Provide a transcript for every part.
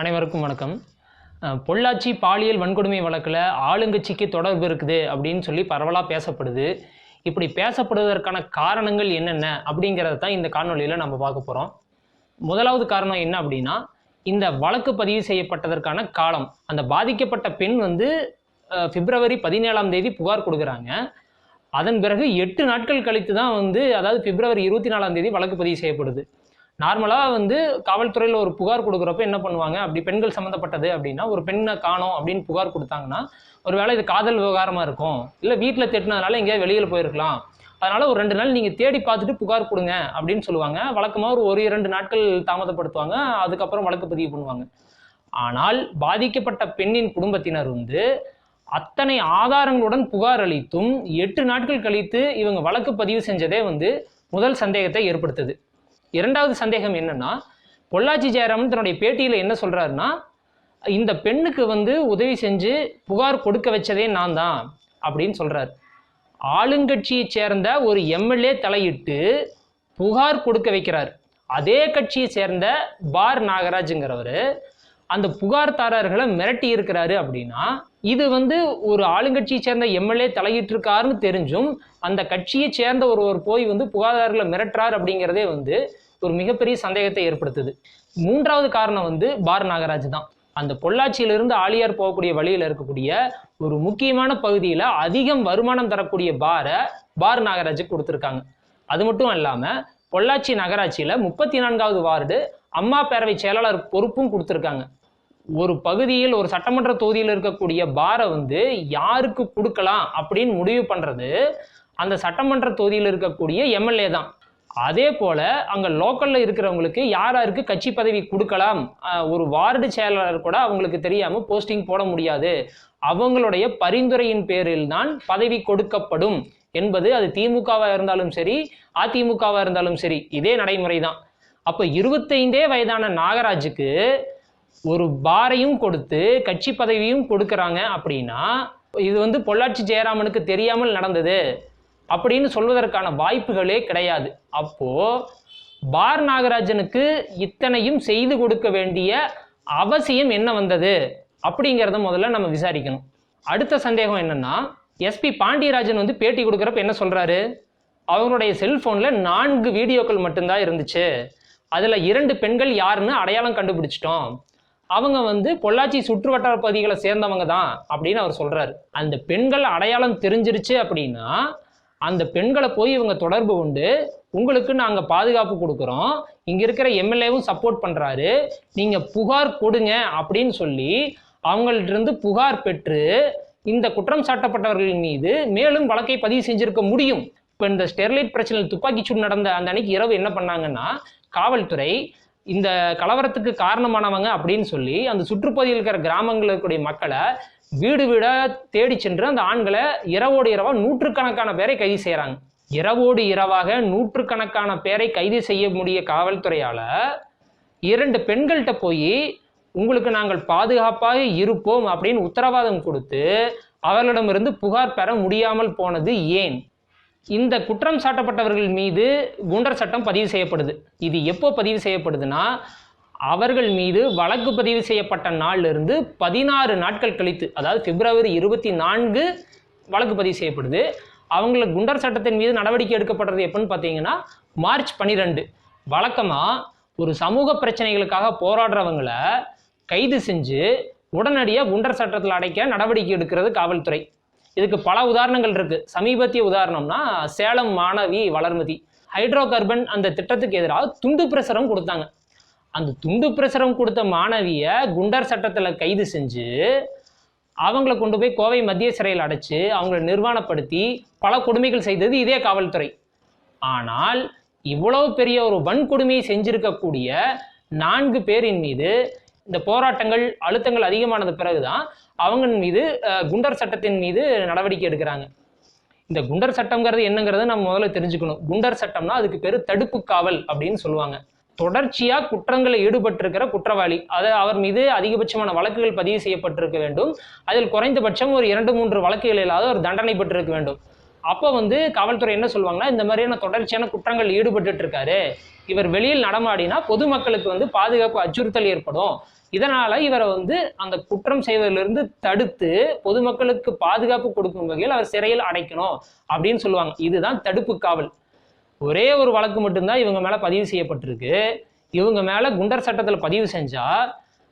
அனைவருக்கும் வணக்கம். பொள்ளாச்சி பாலியல் வன்கொடுமை வழக்கில் ஆளுங்கட்சிக்கு தொடர்பு இருக்குது அப்படின்னு சொல்லி பரவலாக பேசப்படுது. இப்படி பேசப்படுவதற்கான காரணங்கள் என்னென்ன அப்படிங்கிறத தான் இந்த காணொலியில் நம்ம பார்க்க போகிறோம் முதலாவது காரணம் என்ன அப்படின்னா இந்த வழக்கு பதிவு செய்யப்பட்டதற்கான காலம். அந்த பாதிக்கப்பட்ட பெண் வந்து பிப்ரவரி பதினேழாம் தேதி புகார் கொடுக்குறாங்க. அதன் பிறகு எட்டு நாட்கள் கழித்து தான் வந்து அதாவது பிப்ரவரி இருபத்தி நாலாம் தேதி வழக்கு பதிவு செய்யப்படுது. நார்மலாக வந்து காவல்துறையில் ஒரு புகார் கொடுக்குறப்ப என்ன பண்ணுவாங்க? அப்படி பெண்கள் சம்மந்தப்பட்டது அப்படின்னா ஒரு பெண்ணை காணோம் அப்படின்னு புகார் கொடுத்தாங்கன்னா ஒரு வேளை இது காதல் விவகாரமாக இருக்கும். இல்லை வீட்டில் தேட்டினதுனால எங்கேயாவது வெளியில் போயிருக்கலாம். அதனால் ஒரு ரெண்டு நாள் நீங்கள் தேடி பார்த்துட்டு புகார் கொடுங்க அப்படின்னு சொல்லுவாங்க. வழக்கமாக ஒரு ஒரு இரண்டு நாட்கள் தாமதப்படுத்துவாங்க. அதுக்கப்புறம் வழக்கு பதிவு பண்ணுவாங்க. ஆனால் பாதிக்கப்பட்ட பெண்ணின் குடும்பத்தினர் வந்து அத்தனை ஆதாரங்களுடன் புகார் அளித்தும் எட்டு நாட்கள் கழித்து இவங்க வழக்கு பதிவு செஞ்சதே வந்து முதல் சந்தேகத்தை ஏற்படுத்துது. இரண்டாவது சந்தேகம் என்னன்னா பொள்ளாச்சி ஜெயராமன் தன்னுடைய பேட்டியில் என்ன சொல்கிறாருன்னா இந்த பெண்ணுக்கு வந்து உதவி செஞ்சு புகார் கொடுக்க வச்சதே நான் தான் அப்படின்னு சொல்கிறார் ஆளுங்கட்சியை சேர்ந்த ஒரு எம்எல்ஏ தலையிட்டு புகார் கொடுக்க வைக்கிறார். அதே கட்சியை சேர்ந்த பார் நாகராஜுங்கிறவர் அந்த புகார்தாரர்களை மிரட்டி இருக்கிறாரு அப்படின்னா இது வந்து ஒரு ஆளுங்கட்சியை சேர்ந்த எம்எல்ஏ தலையிட்டிருக்காருன்னு தெரிஞ்சும் அந்த கட்சியை சேர்ந்த ஒருவர் போய் வந்து புகாதாரில் மிரட்டுறார் அப்படிங்கிறதே வந்து ஒரு மிகப்பெரிய சந்தேகத்தை ஏற்படுத்துது. மூன்றாவது காரணம் வந்து பார் நாகராஜ் தான். அந்த பொள்ளாச்சியிலிருந்து ஆலியார் போகக்கூடிய வழியில் இருக்கக்கூடிய ஒரு முக்கியமான பகுதியில் அதிகம் வருமானம் தரக்கூடிய பாரை பார் நாகராஜுக்கு கொடுத்துருக்காங்க. அது மட்டும் இல்லாமல் பொள்ளாச்சி நகராட்சியில் முப்பத்தி நான்காவது வார்டு அம்மா பேரவை செயலாளர் பொறுப்பும் கொடுத்துருக்காங்க. ஒரு பகுதியில் ஒரு சட்டமன்ற தொகுதியில் இருக்கக்கூடிய பாரை வந்து யாருக்கு கொடுக்கலாம் அப்படின்னு முடிவு பண்ணுறது அந்த சட்டமன்ற தொகுதியில் இருக்கக்கூடிய எம்எல்ஏ தான். அதே போல் அங்கே லோக்கலில் இருக்கிறவங்களுக்கு யார் யாருக்கு கட்சி பதவி கொடுக்கலாம் ஒரு வார்டு செயலாளர் கூட அவங்களுக்கு தெரியாமல் போஸ்டிங் போட முடியாது. அவங்களுடைய பரிந்துரையின் பேரில் தான் பதவி கொடுக்கப்படும் என்பது அது திமுகவாக இருந்தாலும் சரி அதிமுகவாக இருந்தாலும் சரி இதே நடைமுறை தான். அப்போ இருபத்தைந்தே வயதான நாகராஜுக்கு ஒரு பாரையும் கொடுத்து கட்சி பதவியும் கொடுக்கறாங்க அப்படின்னா இது வந்து பொள்ளாச்சி ஜெயராமனுக்கு தெரியாமல் நடந்தது அப்படின்னு சொல்வதற்கான வாய்ப்புகளே கிடையாது. அப்போ பார் நாகராஜனுக்கு இத்தனையும் செய்து கொடுக்க வேண்டிய அவசியம் என்ன வந்தது அப்படிங்கிறத முதல்ல நம்ம விசாரிக்கணும். அடுத்த சந்தேகம் என்னன்னா எஸ்பி பாண்டியராஜன் வந்து பேட்டி கொடுக்குறப்ப என்ன சொல்றாரு? அவங்களுடைய செல்போனில் நான்கு வீடியோக்கள் மட்டும்தான் இருந்துச்சு. அதில் இரண்டு பெண்கள் யாருன்னு அடையாளம் கண்டுபிடிச்சிட்டோம். அவங்க வந்து பொள்ளாச்சி சுற்று வட்டார பகுதிகளை சேர்ந்தவங்க தான் அப்படின்னு அவர் சொல்கிறாரு அந்த பெண்கள் அடையாளம் தெரிஞ்சிருச்சு அப்படின்னா அந்த பெண்களை போய் இவங்க தொடர்பு கொண்டு உங்களுக்கு நாங்கள் பாதுகாப்பு கொடுக்குறோம். இங்கே இருக்கிற எம்எல்ஏவும் சப்போர்ட் பண்ணுறாரு நீங்கள் புகார் கொடுங்க அப்படின்னு சொல்லி அவங்கள்ட்ட இருந்து புகார் பெற்று இந்த குற்றம் சாட்டப்பட்டவர்கள் மீது மேலும் வழக்கை பதிவு செஞ்சிருக்க முடியும். இப்போ இந்த ஸ்டெர்லைட் பிரச்சனையில் துப்பாக்கிச்சூடு நடந்த அந்த அன்னைக்கு இரவு என்ன பண்ணாங்கன்னா காவல்துறை இந்த கலவரத்துக்கு காரணமானவங்க அப்படின்னு சொல்லி அந்த சுற்றுப்பகுதியில் இருக்கிற கிராமங்களில் இருக்கக்கூடிய மக்களை வீடு வீடா தேடி சென்று அந்த ஆண்களை இரவோடு இரவாக நூற்றுக்கணக்கான பேரை கைது செய்கிறாங்க இரவோடு இரவாக நூற்றுக்கணக்கான பேரை கைது செய்ய முடிய காவல்துறையால் இரண்டு பெண்கள்கிட்ட போய் உங்களுக்கு நாங்கள் பாதுகாப்பாக இருப்போம் அப்படின்னு உத்தரவாதம் கொடுத்து அவர்களிடமிருந்து புகார் பெற முடியாமல் போனது ஏன்? இந்த குற்றம் சாட்டப்பட்டவர்கள் மீது குண்டர் சட்டம் பதிவு செய்யப்படுது. இது எப்போ பதிவு செய்யப்படுதுன்னா அவர்கள் மீது வழக்கு பதிவு செய்யப்பட்ட நாளிலிருந்து பதினாறு நாட்கள் கழித்து அதாவது பிப்ரவரி இருபத்தி நான்கு வழக்கு பதிவு செய்யப்படுது. அவங்கள குண்டர் சட்டத்தின் மீது நடவடிக்கை எடுக்கப்படுறது எப்போன்னு பார்த்தீங்கன்னா மார்ச் பன்னிரெண்டு வழக்கமாக ஒரு சமூக பிரச்சனைகளுக்காக போராடுறவங்களை கைது செஞ்சு உடனடியாக குண்டர் சட்டத்தில் அடைக்க நடவடிக்கை எடுக்கிறது காவல்துறை. இதுக்கு பல உதாரணங்கள் இருக்கு. சமீபத்திய உதாரணம்னா சேலம் மாணவி வளர்மதி. ஹைட்ரோ கார்பன் அந்த திட்டத்துக்கு எதிராக துண்டு பிரசுரம் கொடுத்தாங்க. அந்த துண்டு பிரசுரம் கொடுத்த மாணவியை குண்டர் சட்டத்தில் கைது செஞ்சு அவங்கள கொண்டு போய் கோவை மத்திய சிறையில் அடைச்சு அவங்கள நிர்வாணப்படுத்தி பல கொடுமைகள் செய்தது இதே காவல்துறை. ஆனால் இவ்வளவு பெரிய ஒரு வன்கொடுமையை செஞ்சிருக்கக்கூடிய நான்கு பேரின் மீது இந்த போராட்டங்கள் அழுத்தங்கள் அதிகமானது பிறகுதான் அவங்க மீது குண்டர் சட்டத்தின் மீது நடவடிக்கை எடுக்கிறாங்க. இந்த குண்டர் சட்டம்ங்கிறது என்னங்கிறத நம்ம முதல்ல தெரிஞ்சுக்கணும். குண்டர் சட்டம்னா அதுக்கு பேர் தடுப்பு காவல் அப்படின்னு சொல்லுவாங்க. தொடர்ச்சியாக குற்றங்களை ஈடுபட்டிருக்கிற குற்றவாளி அது அவர் மீது அதிகபட்சமான வழக்குகள் பதிவு செய்யப்பட்டிருக்க வேண்டும். அதில் குறைந்தபட்சம் ஒரு இரண்டு மூன்று வழக்குகளிலாவது ஒரு தண்டனை பெற்றிருக்க வேண்டும். அப்போ வந்து காவல்துறை என்ன சொல்லுவாங்கன்னா இந்த மாதிரியான தொடர்ச்சியான குற்றங்கள் ஈடுபட்டு இருக்காரு இவர் வெளியில் நடமாடினா பொதுமக்களுக்கு வந்து பாதுகாப்பு அச்சுறுத்தல் ஏற்படும். இதனால இவரை வந்து அந்த குற்றம் செய்வதிலிருந்து தடுத்து பொதுமக்களுக்கு பாதுகாப்பு கொடுக்கும் வகையில் அவர் சிறையில் அடைக்கணும் அப்படின்னு சொல்லுவாங்க. இதுதான் தடுப்பு காவல். ஒரே ஒரு வழக்கு மட்டும்தான் இவங்க மேல பதிவு செய்யப்பட்டிருக்கு. இவங்க மேல குண்டர் சட்டத்தில் பதிவு செஞ்சா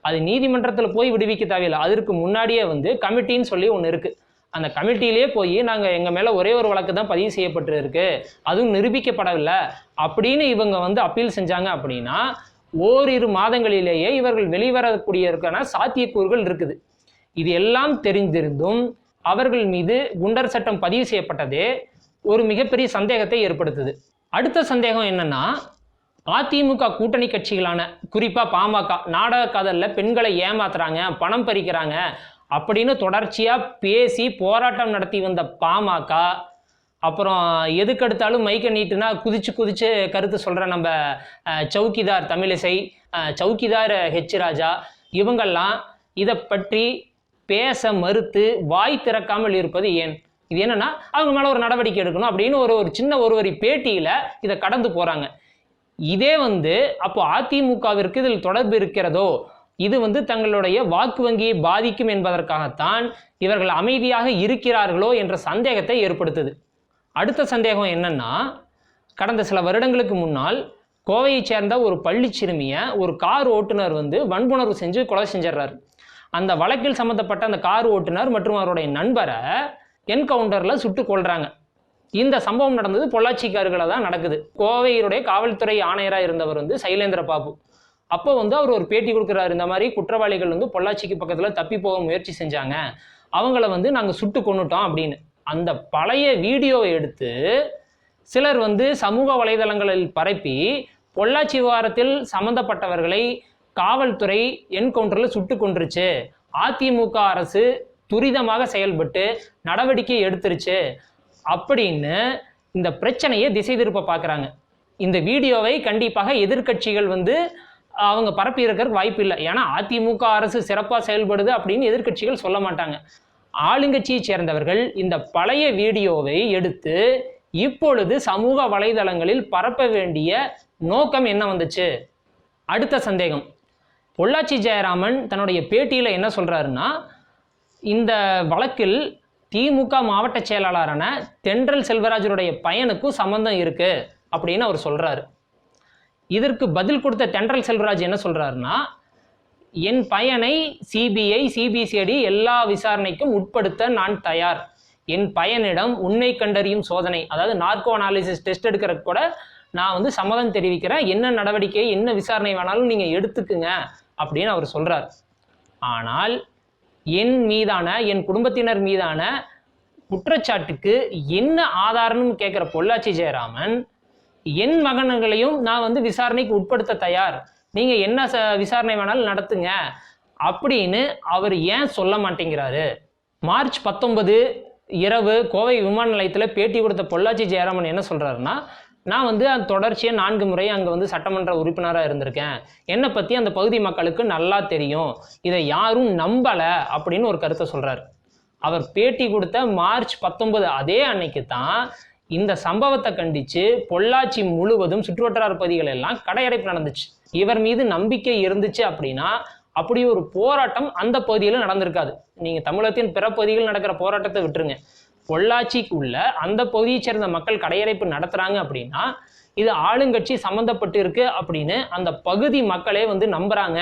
அது நீதிமன்றத்தில் போய் விடுவிக்க தேவையில்லை. அதற்கு முன்னாடியே வந்து கமிட்டின்னு சொல்லி ஒன்று இருக்குது அந்த கமிட்டியிலே போய் நாங்கள் எங்கள் மேலே ஒரே ஒரு வழக்கு தான் பதிவு செய்யப்பட்டு இருக்கு அதுவும் நிரூபிக்கப்படவில்லை. அப்படின்னு இவங்க வந்து அப்பீல் செஞ்சாங்க அப்படின்னா ஓரிரு மாதங்களிலேயே இவர்கள் வெளிவரக்கூடியதற்கான சாத்தியக்கூறுகள் இருக்குது. இது எல்லாம் தெரிந்திருந்தும் அவர்கள் மீது குண்டர் சட்டம் பதிவு செய்யப்பட்டதே ஒரு மிகப்பெரிய சந்தேகத்தை ஏற்படுத்துது. அடுத்த சந்தேகம் என்னன்னா அதிமுக கூட்டணி கட்சிகளான குறிப்பாக பாமக நாடக கதலில் பெண்களை ஏமாத்துறாங்க பணம் பறிக்கிறாங்க அப்படின்னு தொடர்ச்சியாக பேசி போராட்டம் நடத்தி வந்த பாமக அப்புறம் எதுக்கெடுத்தாலும் மைக்க நீட்டுனா குதிச்சு குதிச்சு கருத்து சொல்கிற நம்ம சவுக்கிதார் சௌக்கிதார் தமிழிசை சவுக்கிதார் சௌக்கிதார் ஹெச் ராஜா இவங்கெல்லாம் இதை பற்றி பேச மறுத்து வாய் திறக்காமல் இருப்பது ஏன்? இது என்னன்னா அவங்க மேலே ஒரு நடவடிக்கை எடுக்கணும் அப்படின்னு ஒரு ஒரு சின்ன ஒரு ஒரு பேட்டியில் இதை கடந்து போகிறாங்க இதே வந்து அப்போ அதிமுகவிற்கு இதில் தொடர்பு இருக்கிறதோ? இது வந்து தங்களுடைய வாக்கு வங்கியை பாதிக்கும் என்பதற்காகத்தான் இவர்கள் அமைதியாக இருக்கிறார்களோ என்ற சந்தேகத்தை ஏற்படுத்துது. அடுத்த சந்தேகம் என்னன்னா கடந்த சில வருடங்களுக்கு முன்னால் கோவையைச் சேர்ந்த ஒரு பள்ளி சிறுமியை ஒரு கார் ஓட்டுநர் வந்து வன்புணர்வு செஞ்சு கொலை செஞ்சிடுறாரு. அந்த வழக்கில் சம்மந்தப்பட்ட அந்த கார் ஓட்டுநர் மற்றும் அவருடைய நண்பரை என்கவுண்டரில் சுட்டு கொள்கிறாங்க இந்த சம்பவம் நடந்தது பொள்ளாச்சிக்காரர்களை தான் நடக்குது. கோவையினுடைய காவல்துறை ஆணையராக இருந்தவர் வந்து சைலேந்திர பாபு. அப்போ வந்து அவர் ஒரு பேட்டி கொடுக்குறாரு. இந்த மாதிரி குற்றவாளிகள் வந்து பொள்ளாச்சிக்கு பக்கத்தில் தப்பி போக முயற்சி செஞ்சாங்க. அவங்கள வந்து நாங்கள் சுட்டு கொன்னுட்டோம் அப்படின்னு. அந்த பழைய வீடியோவை எடுத்து சிலர் வந்து சமூக வலைதளங்களில் பரப்பி பொள்ளாச்சி விவகாரத்தில் சம்பந்தப்பட்டவர்களை காவல்துறை என்கவுண்டரில் சுட்டு கொண்டுருச்சு அதிமுக அரசு துரிதமாக செயல்பட்டு நடவடிக்கை எடுத்துருச்சு அப்படின்னு இந்த பிரச்சனையை திசை திருப்ப பார்க்குறாங்க இந்த வீடியோவை கண்டிப்பாக எதிர்க்கட்சிகள் வந்து அவங்க பரப்பி இருக்கிறதுக்கு வாய்ப்பு இல்லை. ஏன்னா அதிமுக அரசு சிறப்பாக செயல்படுது அப்படின்னு எதிர்க்கட்சிகள் சொல்ல மாட்டாங்க. ஆளுங்கட்சியை சேர்ந்தவர்கள் இந்த பழைய வீடியோவை எடுத்து இப்பொழுது சமூக வலைதளங்களில் பரப்ப வேண்டிய நோக்கம் என்ன வந்துச்சு? அடுத்த சந்தேகம். பொள்ளாச்சி ஜெயராமன் தன்னுடைய பேட்டியில் என்ன சொல்கிறாருன்னா இந்த வழக்கில் திமுக மாவட்ட செயலாளரான தென்றல் செல்வராஜனுடைய பையனுக்கும் சம்பந்தம் இருக்குது அப்படின்னு அவர் சொல்கிறாரு இதற்கு பதில் கொடுத்த தென்றல் செல்வராஜ் என்ன சொல்கிறாருன்னா என் பயனை சிபிஐ சிபிசிஐடி எல்லா விசாரணைக்கும் உட்படுத்த நான் தயார். என் பையனிடம் உண்மை கண்டறியும் சோதனை. அதாவது நார்கோ அனாலிசிஸ் டெஸ்ட் எடுக்கிற கூட நான் வந்து சம்மதம் தெரிவிக்கிறேன். என்ன நடவடிக்கை என்ன விசாரணை வேணாலும் நீங்கள் எடுத்துக்குங்க அப்படின்னு அவர் சொல்கிறார் ஆனால் என் மீதான என் குடும்பத்தினர் மீதான குற்றச்சாட்டுக்கு என்ன ஆதாரம்னு கேட்குற பொள்ளாச்சி ஜெயராமன் என் மகன்களையும் நான் வந்து விசாரணைக்கு உட்படுத்த தயார். நீங்கள் என்ன ச விசாரணை வேணாலும் நடத்துங்க. அப்படின்னு அவர் ஏன் சொல்ல மாட்டேங்கிறாரு? மார்ச் பத்தொன்பது இரவு கோவை விமான நிலையத்தில் பேட்டி கொடுத்த பொள்ளாச்சி ஜெயராமன் என்ன சொல்கிறாருன்னா நான் வந்து அந்த தொடர்ச்சியாக நான்கு முறை அங்கே வந்து சட்டமன்ற உறுப்பினராக இருந்திருக்கேன். என்னை பற்றி அந்த பகுதி மக்களுக்கு நல்லா தெரியும். இதை யாரும் நம்பலை அப்படின்னு ஒரு கருத்தை சொல்கிறார் அவர் பேட்டி கொடுத்த மார்ச் பத்தொன்பது அதே அன்னைக்கு தான் இந்த சம்பவத்தை கண்டித்து பொள்ளாச்சி முழுவதும் சுற்றுவட்டார பகுதிகள் எல்லாம் கடையடைப்பு நடந்துச்சு. இவர் மீது நம்பிக்கை இருந்துச்சு அப்படின்னா அப்படி ஒரு போராட்டம் அந்த பகுதியில் நடந்திருக்காது. நீங்கள் தமிழகத்தின் பிற பகுதிகளில் நடக்கிற போராட்டத்தை விட்டுருங்க. பொள்ளாச்சிக்கு உள்ள அந்த பகுதியை சேர்ந்த மக்கள் கடையடைப்பு நடத்துகிறாங்க அப்படின்னா இது ஆளுங்கட்சி சம்மந்தப்பட்டு இருக்கு அப்படின்னு அந்த பகுதி மக்களே வந்து நம்புறாங்க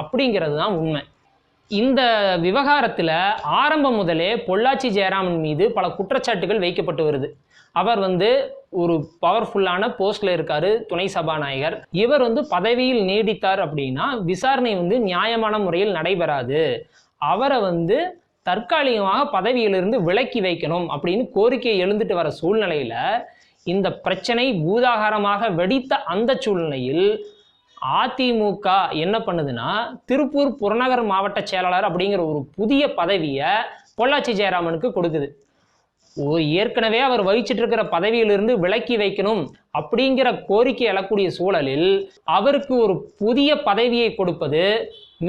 அப்படிங்கிறது தான் உண்மை. இந்த விவகாரத்தில் ஆரம்பம் முதலே பொள்ளாச்சி ஜெயராமன் மீது பல குற்றச்சாட்டுகள் வைக்கப்பட்டு வருது. அவர் வந்து ஒரு பவர்ஃபுல்லான போஸ்ட்ல இருக்காரு துணை சபாநாயகர். இவர் வந்து பதவியில் நீடித்தார் அப்படின்னா விசாரணை வந்து நியாயமான முறையில் நடைபெறாது. அவரை வந்து தற்காலிகமாக பதவியிலிருந்து விலக்கி வைக்கணும் அப்படின்னு கோரிக்கை எழுந்துட்டு வர சூழ்நிலையில இந்த பிரச்சனை பூதாகாரமாக வெடித்த அந்த சூழ்நிலையில் அதிமுக என்ன பண்ணுதுன்னா திருப்பூர் புறநகர் மாவட்ட செயலாளர் அப்படிங்கிற ஒரு புதிய பதவியை பொள்ளாச்சி ஜெயராமனுக்கு கொடுக்குது. ஏற்கனவே அவர் வகிச்சிட்டு இருக்கிற பதவியிலிருந்து விலக்கி வைக்கணும் அப்படிங்கிற கோரிக்கை எழக்கூடிய சூழலில் அவருக்கு ஒரு புதிய பதவியை கொடுப்பது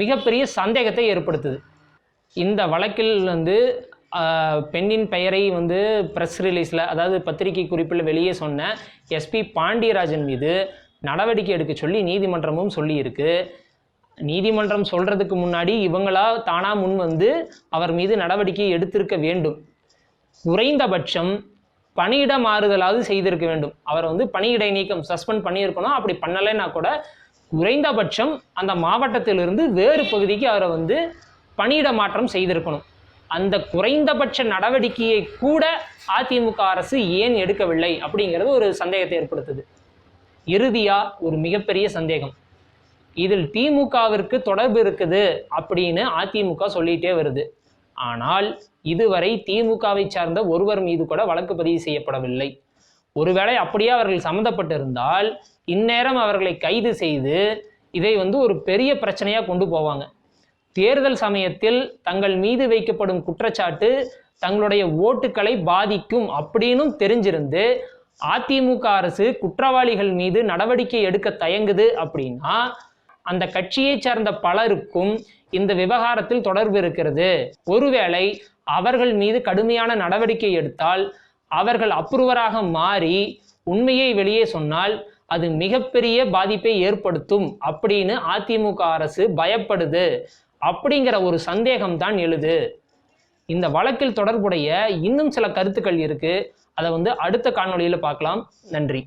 மிகப்பெரிய சந்தேகத்தை ஏற்படுத்துது. இந்த வழக்கில் வந்து பெண்ணின் பெயரை வந்து ப்ரெஸ் ரிலீஸில் அதாவது பத்திரிகை குறிப்பில் வெளியே சொன்ன எஸ்பி பாண்டியராஜன் மீது நடவடிக்கை எடுக்க சொல்லி நீதிமன்றமும் சொல்லியிருக்கு. நீதிமன்றம் சொல்கிறதுக்கு முன்னாடி இவங்களா தானா முன் வந்து அவர் மீது நடவடிக்கை எடுத்திருக்க வேண்டும். குறைந்தபட்சம் பணியிட மாறுதலாவது செய்திருக்க வேண்டும். அவர் வந்து பணியிடை நீக்கம் சஸ்பெண்ட் பண்ணியிருக்கணும். அப்படி பண்ணலைன்னா கூட குறைந்தபட்சம் அந்த மாவட்டத்திலிருந்து வேறு பகுதிக்கு அவரை வந்து பணியிட மாற்றம் செய்திருக்கணும். அந்த குறைந்தபட்ச நடவடிக்கையை கூட அதிமுக அரசு ஏன் எடுக்கவில்லை அப்படிங்கிறது ஒரு சந்தேகத்தை ஏற்படுத்துது. இறுதியாக ஒரு மிகப்பெரிய சந்தேகம். இதில் திமுகவிற்கு தொடர்பு இருக்குது அப்படின்னு அதிமுக சொல்லிகிட்டே வருது. ஆனால் இதுவரை திமுகவை சார்ந்த ஒருவர் மீது கூட வழக்கு பதிவு செய்யப்படவில்லை. ஒருவேளை அப்படியே அவர்கள் சம்மந்தப்பட்டிருந்தால் இந்நேரம் அவர்களை கைது செய்து இதை வந்து ஒரு பெரிய பிரச்சனையாக கொண்டு போவாங்க. தேர்தல் சமயத்தில் தங்கள் மீது வைக்கப்படும் குற்றச்சாட்டு தங்களுடைய ஓட்டுக்களை பாதிக்கும் அப்படின்னும் தெரிஞ்சிருந்து அதிமுக அரசு குற்றவாளிகள் மீது நடவடிக்கை எடுக்க தயங்குது அப்படின்னா அந்த கட்சியை சார்ந்த பலருக்கும் இந்த விவகாரத்தில் தொடர்பு இருக்கிறது. ஒருவேளை அவர்கள் மீது கடுமையான நடவடிக்கை எடுத்தால் அவர்கள் அப்ரூவராக மாறி உண்மையை வெளியே சொன்னால் அது மிகப்பெரிய பாதிப்பை ஏற்படுத்தும் அப்படின்னு அதிமுக அரசு பயப்படுது அப்படிங்கிற ஒரு சந்தேகம் தான் எழுது. இந்த வழக்கில் தொடர்புடைய இன்னும் சில கருத்துக்கள் இருக்கு. அதை வந்து அடுத்த காணொலியில் பார்க்கலாம். நன்றி.